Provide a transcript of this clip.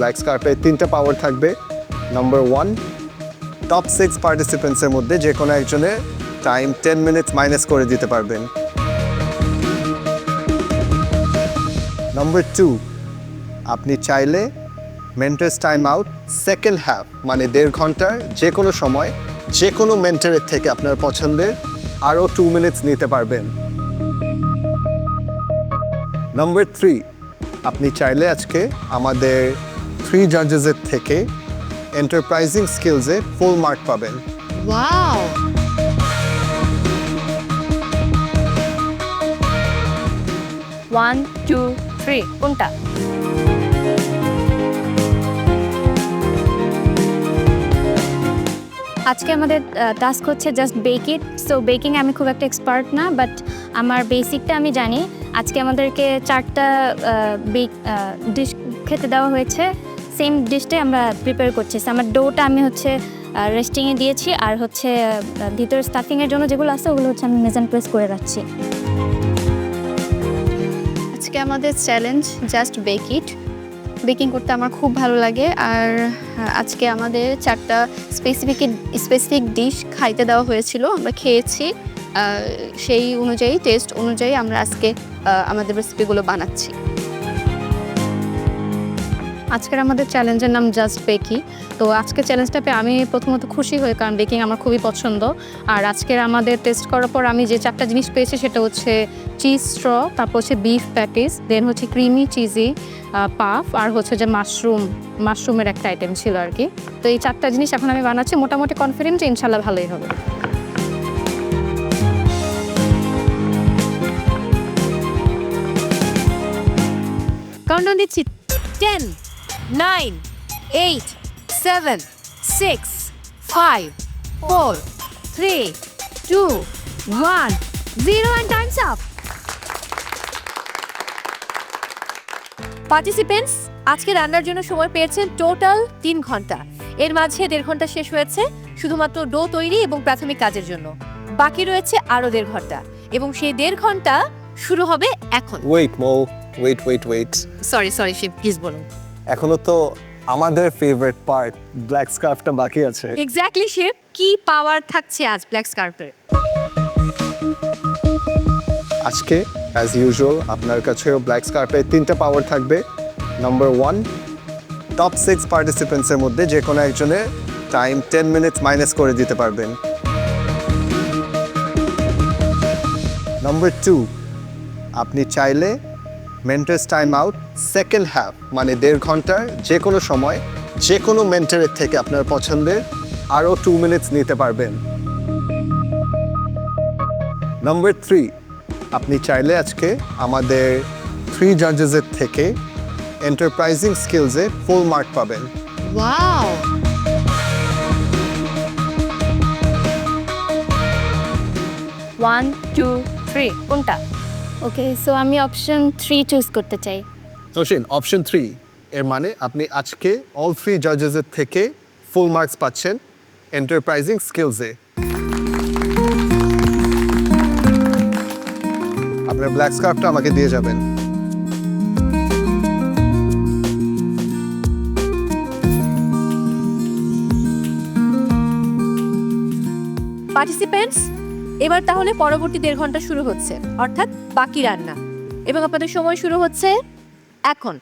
Black স্কার্পে তিনটা power থাকবে। Number one top six পার্টিসিপেন্টসের মধ্যে যে কোনো একজনের টাইম টেন মিনিটস মাইনাস করে দিতে পারবেন। নাম্বার টু আপনি চাইলে mentors time out second half মানে দেড় ঘণ্টার যে কোনো সময়, যে কোনো মেন্টারের থেকে আপনার পছন্দের আরও টু মিনিটস নিতে পারবেন। নাম্বার থ্রি আপনি চাইলে আজকে আমাদের থ্রি জাজেসের থেকে এন্টারপ্রাইজিং স্কিলসে ফুল মার্ক পাবেন। ওয়ান টু থ্রি কোনটা? আজকে আমাদের টাস্ক হচ্ছে just bake it so baking আমি খুব একটা এক্সপার্ট না বাট আমার বেসিকটা আমি জানি। আজকে আমাদেরকে চারটা বেক ডিশ খেতে দেওয়া হয়েছে। সেম ডিশটাই আমরা প্রিপেয়ার করছি। আমার ডোটা আমি হচ্ছে রেস্টিংয়ে দিয়েছি আর হচ্ছে ভিতরে স্টাফিংয়ের জন্য যেগুলো আছে ওগুলো হচ্ছে আমি মেজান প্রেস করে রাখছি। আজকে আমাদের challenge just bake it baking করতে আমার খুব ভালো লাগে আর আজকে আমাদের চারটা স্পেসিফিক স্পেসিফিক ডিশ খাইতে দেওয়া হয়েছিল, আমরা খেয়েছি। সেই অনুযায়ী টেস্ট অনুযায়ী আমরা আজকে আমাদের রেসিপিগুলো বানাচ্ছি। আজকের আমাদের চ্যালেঞ্জের নাম জাস্ট বেকি তো আজকে চ্যালেঞ্জটা পেয়ে আমি প্রথমত খুশি হই, কারণ বেকিং আমার খুবই পছন্দ। আর আজকের আমাদের টেস্ট করার পর আমি যে চারটা জিনিস পেয়েছি সেটা হচ্ছে চিজ স্ট্র তারপর হচ্ছে বিফ প্যাটিস দেন হচ্ছে ক্রিমি চিজি পাফ আর হচ্ছে যে মাশরুম মাশরুমের একটা আইটেম ছিল আর কি। তো এই চারটা জিনিস এখন আমি বানাচ্ছি। মোটামুটি কনফিডেন্ট ইনশাল্লাহ ভালোই হবে। কাউন্টডাউন দিচ্ছি। Nine eight seven six five four three two one zero and time's up participants আজকে রান্নার জন্য সময় পেয়েছেন টোটাল তিন ঘণ্টা। এর মাঝে দেড় ঘণ্টা শেষ হয়েছে শুধুমাত্র ডো তৈরি এবং প্রাথমিক কাজের জন্য। বাকি রয়েছে আরও দেড় ঘণ্টা এবং সেই দেড় ঘণ্টা শুরু হবে এখন। Wait Md wait wait wait sorry sorry Shiv please বলুন। এখনও তো আমাদের ফেভারিট পার্ট ব্ল্যাক স্কার্ফটা বাকি আছে। এক্স্যাক্টলি শেফ কি পাওয়ার থাকছে আজ ব্ল্যাক স্কার্পের আজকে অ্যাজ ইউজুয়াল আপনার কাছেও ব্ল্যাক স্কার্পে তিনটা পাওয়ার থাকবে। নাম্বার ওয়ান টপ সিক্স পার্টিসিপেন্টসের মধ্যে যে কোনো একজনের টাইম টেন মিনিটস মাইনাস করে দিতে পারবেন। নাম্বার টু আপনি চাইলে mentors time out, second half মানে দেড় ঘণ্টার যে কোনো সময় যে কোনো মেন্টারের থেকে আপনার পছন্দের আরও টু মিনিটস নিতে পারবেন। নম্বর থ্রি আপনি চাইলে আজকে আমাদের থ্রি জাজেসের থেকে এন্টারপ্রাইজিং স্কিলসে ফুল মার্ক পাবেন। ওয়ান টু থ্রি কোনটা? ওকে সো আমি অপশন থ্রি চুজ করতে চাই। তোষিন অপশন থ্রি এর মানে আপনি আজকে অল থ্রি জাজেসের থেকে ফুল মার্কস পাচ্ছেন এন্টারপ্রাইজিং স্কিলসে আপনার ব্ল্যাক স্কার্ফটা আমাকে দিয়ে যাবেন। পার্টিসিপেন্টস এবার তাহলে পরবর্তী দেড় ঘণ্টা শুরু হচ্ছে, অর্থাৎ বাকি রান্না। এবং আপনাদের সময় শুরু হচ্ছে এখন।